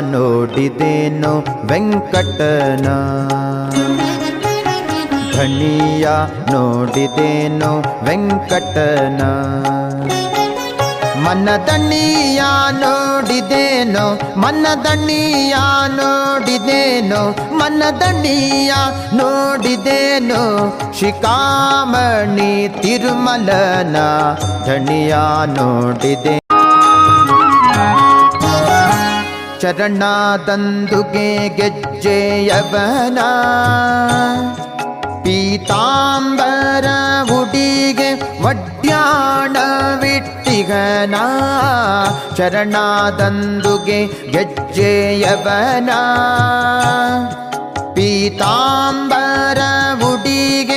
ನೋಡಿದೇನೋ ವೆಂಕಟನ. ಧಣಿಯ ನೋಡಿದೇನು ವೆಂಕಟನ. ಮನದಣ್ಣಿಯ ನೋಡಿದೇನು ಮನದಣ್ಣಿಯ ನೋಡಿದೇನು ಮನದಣ್ಣಿಯ ನೋಡಿದೇನು. ಶಿಕಾಮಣಿ ತಿರುಮಲನ ಧಣಿಯ ನೋಡಿದೆ ಚರಣದಂದುಗೆ ಗೆಜ್ಜೆಯವನ. ಪೀತಾಂಬರ ಉಡಿಗೆ ಚರಣ ದಂದುಗೆ ಗೆಜ್ಜೆಯವನ. ಪೀತಾಂಬರ